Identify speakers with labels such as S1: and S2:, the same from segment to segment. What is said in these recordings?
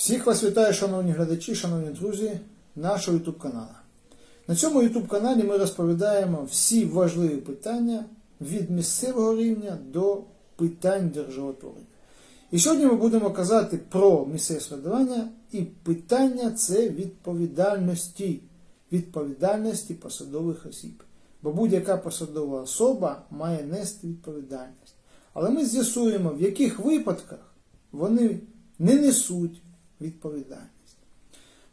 S1: Всіх вас вітаю, шановні глядачі, шановні друзі, нашого YouTube каналу. На цьому YouTube каналі ми розповідаємо всі важливі питання від місцевого рівня до питань державотворення. І сьогодні ми будемо казати про місцеве самоврядування і питання це відповідальності, відповідальності посадових осіб. Бо будь-яка посадова особа має нести відповідальність. Але ми з'ясуємо, в яких випадках вони не несуть відповідальність.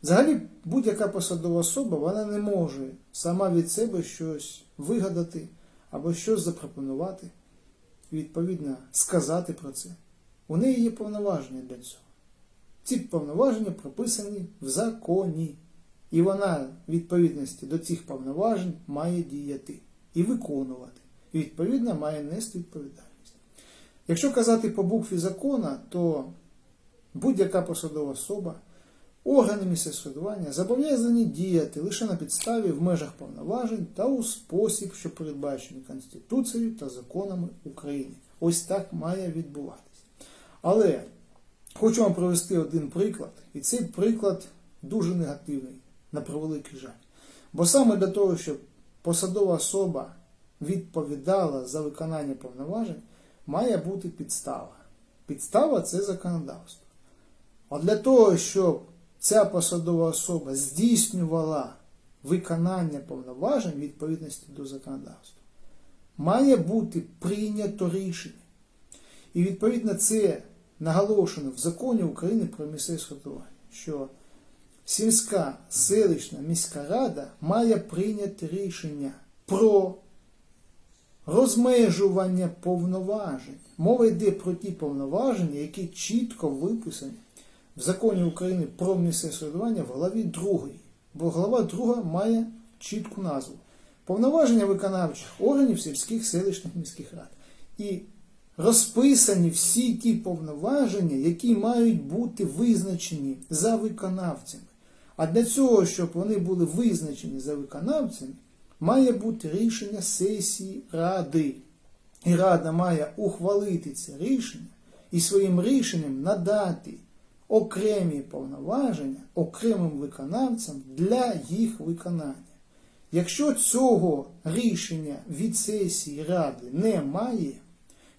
S1: Взагалі, будь-яка посадова особа вона не може сама від себе щось вигадати або щось запропонувати, відповідно, сказати про це. У неї є повноваження для цього. Ці повноваження прописані в законі. І вона в відповідності до цих повноважень має діяти і виконувати. І відповідно має нести відповідальність. Якщо казати по букві закона, то будь-яка посадова особа, органи місцевого самоврядування зобов'язані діяти лише на підставі в межах повноважень та у спосіб, що передбачений Конституцією та законами України. Ось так має відбуватись. Але хочу вам привести один приклад, і цей приклад дуже негативний, на превеликий жаль. Бо саме для того, щоб посадова особа відповідала за виконання повноважень, має бути підстава. Підстава це законодавство. А для того, щоб ця посадова особа здійснювала виконання повноважень відповідності до законодавства, має бути прийнято рішення. І відповідно це наголошено в законі України про місцеве самоврядування, що сільська, селищна, міська рада має прийняти рішення про розмежування повноважень. Мова йде про ті повноваження, які чітко виписані в законі України про місцеве самоврядування в главі 2. Бо глава 2 має чітку назву. Повноваження виконавчих органів сільських селищних міських рад. І розписані всі ті повноваження, які мають бути визначені за виконавцями. А для цього, щоб вони були визначені за виконавцями, має бути рішення сесії ради. І рада має ухвалити це рішення і своїм рішенням надати окремі повноваження окремим виконавцям для їх виконання. Якщо цього рішення від сесії ради немає,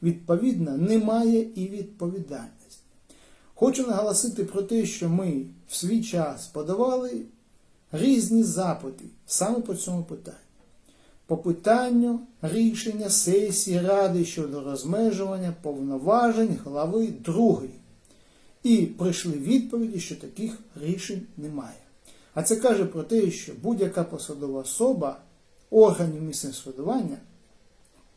S1: відповідно, немає і відповідальності. Хочу наголосити про те, що ми в свій час подавали різні запити саме по цьому питанню. По питанню рішення сесії Ради щодо розмежування повноважень глави 2. І прийшли відповіді, що таких рішень немає. А це каже про те, що будь-яка посадова особа органів місцевого самоврядування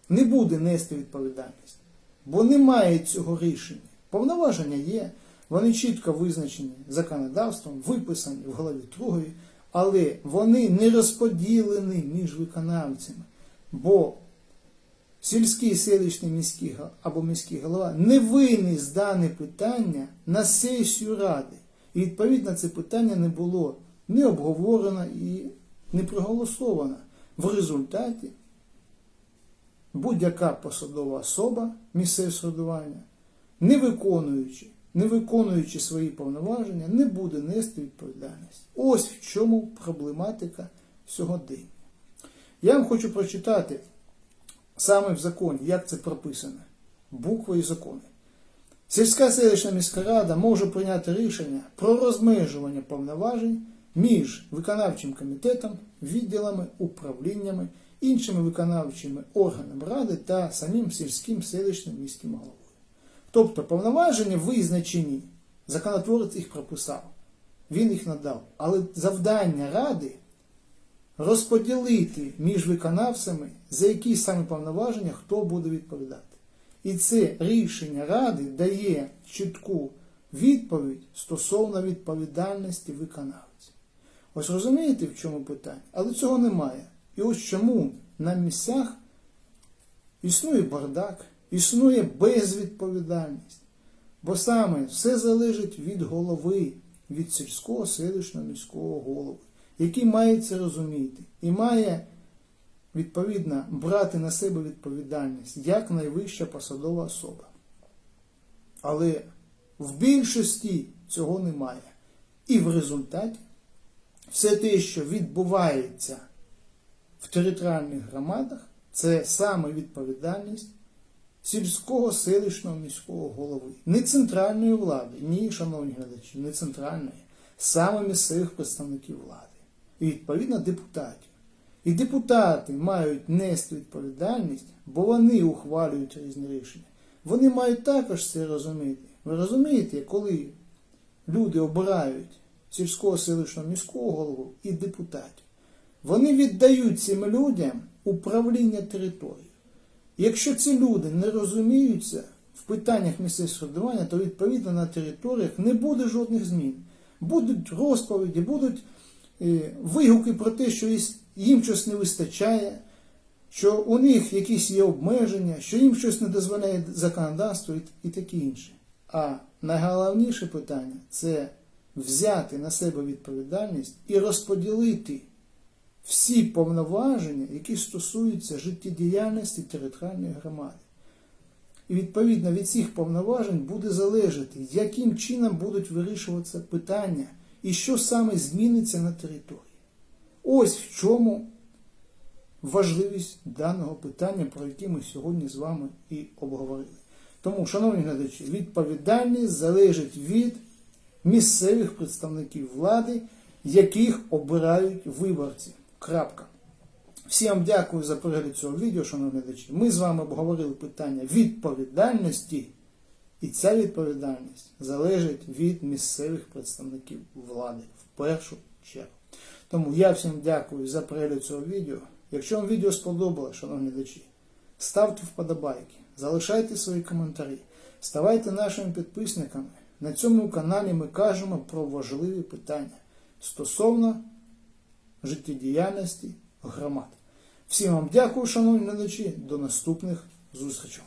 S1: не буде нести відповідальність, бо немає цього рішення. Повноваження є, вони чітко визначені законодавством, виписані в голові 2, але вони не розподілені між виконавцями, бо сільський, селищний міський або міський голова не виніс дане питання на сесію ради. І відповідно це питання не було не обговорено і не проголосовано. В результаті будь-яка посадова особа місцевого самоврядування, не виконуючи, не виконуючи свої повноваження, не буде нести відповідальність. Ось в чому проблематика сьогодення. Я вам хочу прочитати саме в законі, як це прописано, буквою закону. Сільська селищна міська рада може прийняти рішення про розмежування повноважень між виконавчим комітетом, відділами, управліннями, іншими виконавчими органами ради та самим сільським селищним міським головою. Тобто повноваження визначені, законотворець їх прописав, він їх надав. Але завдання ради розподілити між виконавцями, за які саме повноваження хто буде відповідати. І це рішення ради дає чітку відповідь стосовно відповідальності виконавців. Ось розумієте, в чому питання? Але цього немає. І ось чому на місцях існує бардак, існує безвідповідальність. Бо саме все залежить від голови, від сільського селищного міського голови, який має це розуміти і має відповідно брати на себе відповідальність як найвища посадова особа. Але в більшості цього немає. І в результаті все те, що відбувається в територіальних громадах, це саме відповідальність сільського, селищного, міського голови. Не центральної влади, ні, шановні глядачі, не центральної, саме місцевих представників влади. І відповідно депутатів. І депутати мають нести відповідальність, бо вони ухвалюють різні рішення. Вони мають також це розуміти. Ви розумієте, коли люди обирають сільського селищного міського голову і депутатів, вони віддають цим людям управління територією. Якщо ці люди не розуміються в питаннях місцевого самоврядування, то відповідно на територіях не буде жодних змін. Будуть розповіді, будуть вигуки про те, що їм щось не вистачає, що у них якісь є обмеження, що їм щось не дозволяє законодавство і, таке інше. А найголовніше питання це взяти на себе відповідальність і розподілити всі повноваження, які стосуються життєдіяльності територіальної громади. І відповідно від цих повноважень буде залежати, яким чином будуть вирішуватися питання і що саме зміниться на території. Ось в чому важливість даного питання, про яке ми сьогодні з вами і обговорили. Тому, шановні глядачі, відповідальність залежить від місцевих представників влади, яких обирають виборці. Крапка. Всім дякую за перегляд цього відео, шановні глядачі. Ми з вами обговорили питання відповідальності, і ця відповідальність залежить від місцевих представників влади в першу чергу. Тому я всім дякую за перегляд цього відео. Якщо вам відео сподобалось, шановні глядачі, ставте вподобайки, залишайте свої коментарі, ставайте нашими підписниками. На цьому каналі ми кажемо про важливі питання стосовно життєдіяльності громад. Всім вам дякую, шановні глядачі, до наступних зустрічей.